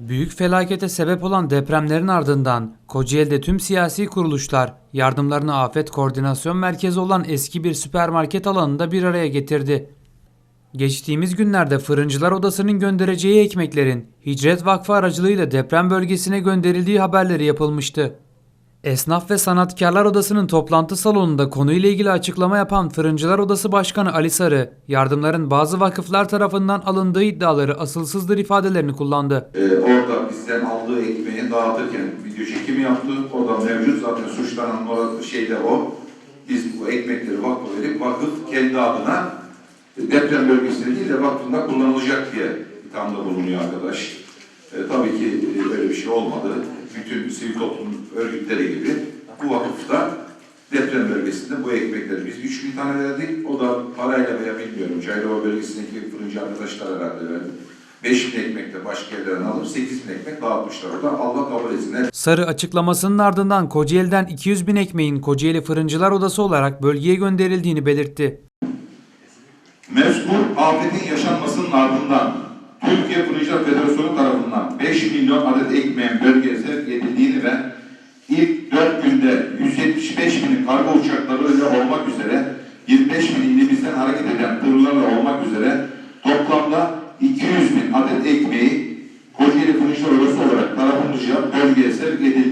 Büyük felakete sebep olan depremlerin ardından Kocaeli'de tüm siyasi kuruluşlar yardımlarını Afet Koordinasyon Merkezi olan eski bir süpermarket alanında bir araya getirdi. Geçtiğimiz günlerde Fırıncılar Odası'nın göndereceği ekmeklerin Hicret Vakfı aracılığıyla deprem bölgesine gönderildiği haberleri yapılmıştı. Esnaf ve Sanatkarlar Odası'nın toplantı salonunda konuyla ilgili açıklama yapan Fırıncılar Odası Başkanı Ali Sarı, yardımların bazı vakıflar tarafından alındığı iddiaları asılsızdır ifadelerini kullandı. Ee, orada bizden aldığı ekmeği dağıtırken video çekimi yaptı. Orada mevcut zaten suçlanan o şeyde o. Biz bu ekmekleri vakfa verip vakıf kendi adına deprem bölgesinde değil de vakfında kullanılacak diye ithamda bulunuyor arkadaş. Ee, tabii ki e, böyle bir şey olmadı. Bütün sivil toplum örgütleri gibi bu vakıfta deprem bölgesinde bu ekmekleri biz 3 bin tane verdik. O da parayla veya bilmiyorum Çayrova bölgesindeki fırıncı arkadaşlar herhalde verdi. 5 bin ekmek de başka yerlerden alıp 8 bin ekmek dağıtmışlar orada. Allah kabul etsin. Sarı açıklamasının ardından Kocaeli'den 200 bin ekmeğin Kocaeli Fırıncılar Odası olarak bölgeye gönderildiğini belirtti. Mezkur afetin yaşanmasının ardından Türkiye Fırıncılar Federasyonu tarafından 5 milyon adet ekmeğin bölgeye kargo uçaklarıyla olmak üzere 25 bin ilimizden hareket eden tırlarla olmak üzere toplamda 200 bin adet ekmeği Kocaeli Fırınçlar Odası olarak tarafımızca bölgeye sevk edildi.